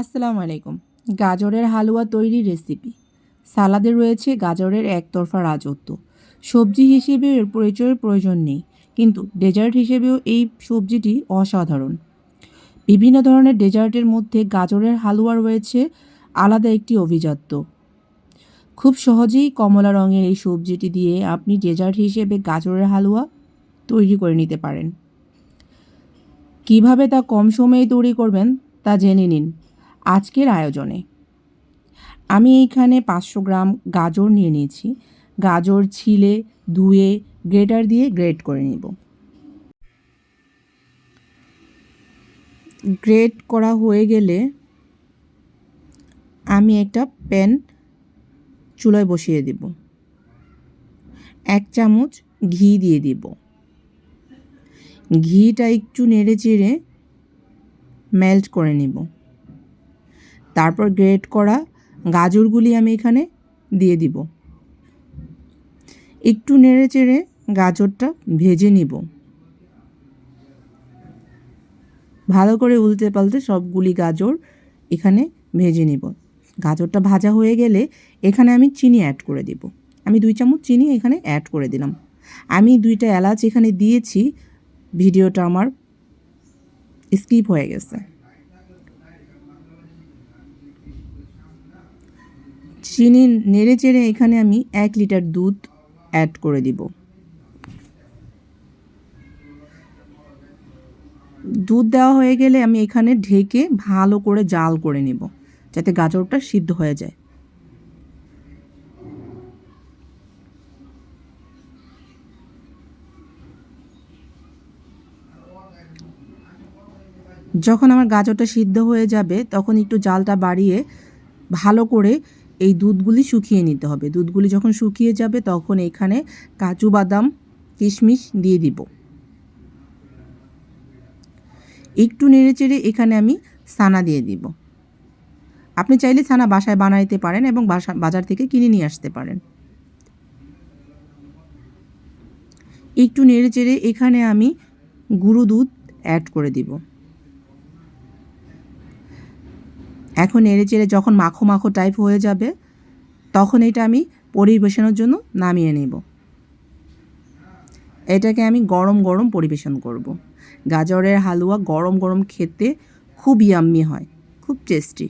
আসসালামু আলাইকুম। গাজরের হালুয়া তৈরির রেসিপি। সালাদে রয়েছে গাজরের একতরফা রাজত্ব। সবজি হিসেবে এর পরিচয়ের প্রয়োজন নেই, কিন্তু ডেজার্ট হিসেবেও এই সবজিটি অসাধারণ। বিভিন্ন ধরনের ডেজার্টের মধ্যে গাজরের হালুয়া রয়েছে, আলাদা একটি অভিজাত্য। খুব সহজেই কমলা রঙের এই সবজিটি দিয়ে আপনি ডেজার্ট হিসেবে গাজরের হালুয়া তৈরি করে নিতে পারেন। কীভাবে তা কম সময়ে তৈরি করবেন তা জেনে নিন। আজকের আয়োজনে। আমি এইখানে পাঁচশো গ্রাম গাজর নিয়ে নিয়েছি। গাজর ছিলে, ধুয়ে, গ্রেটার দিয়ে গ্রেট করে নিব। গ্রেট করা হয়ে গেলে আমি একটা প্যান চুলায় বসিয়ে দেব। এক চামচ ঘি দিয়ে দিব। ঘিটা একটু নেড়ে চেড়ে মেল্ট করে নিব। তারপর গ্রেট করা গাজরগুলি আমি এখানে দিয়ে দিব। একটু নেড়ে চেড়ে গাজরটা ভেজে নিব। ভালো করে উল্টে পাল্টে সবগুলি গাজর এখানে ভেজে নিব। গাজরটা ভাজা হয়ে গেলে এখানে আমি চিনি অ্যাড করে দিব। আমি দুই চামচ চিনি এখানে অ্যাড করে দিলাম। আমি দুইটা এলাচ এখানে দিয়েছি। ভিডিওটা আমার স্কিপ হয়ে গেছে। চিনি নেড়ে চেড়ে এখানে আমি এক লিটার দুধ অ্যাড করে দিব। দুধ দেওয়া হয়ে গেলে আমি এখানে ঢেকে ভালো করে জাল করে নেব, যাতে গাজরটা সিদ্ধ হয়ে যায়। যখন আমার গাজরটা সিদ্ধ হয়ে যাবে, তখন একটু জালটা বাড়িয়ে ভালো করে এই দুধগুলি শুকিয়ে নিতে হবে। দুধগুলি যখন শুকিয়ে যাবে তখন এখানে কাজু বাদাম, কিশমিশ দিয়ে দিব। একটু নেড়ে চেড়ে এখানে আমি সানা দিয়ে দিব। আপনি চাইলে ছানা বাসায় বানাইতে পারেন এবং বাসা বাজার থেকে কিনে নিয়ে আসতে পারেন। একটু নেড়ে চেড়ে এখানে আমি গুঁড়ো দুধ অ্যাড করে দিব। এখন এড়ে চেড়ে যখন মাখো মাখো টাইপ হয়ে যাবে, তখন এটা আমি পরিবেশনের জন্য নামিয়ে নেব। এটাকে আমি গরম গরম পরিবেশন করব। গাজরের হালুয়া গরম গরম খেতে খুব ইয়াম্মি হয়, খুব টেস্টি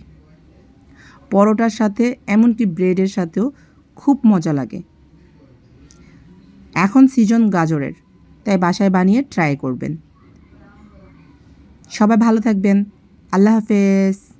পরোটার সাথে এমনকি ব্রেডের সাথেও খুব মজা লাগে। এখন সিজন গাজরের, তাই বাসায় বানিয়ে ট্রাই করবেন। সবাই ভালো থাকবেন। আল্লাহ হাফেজ।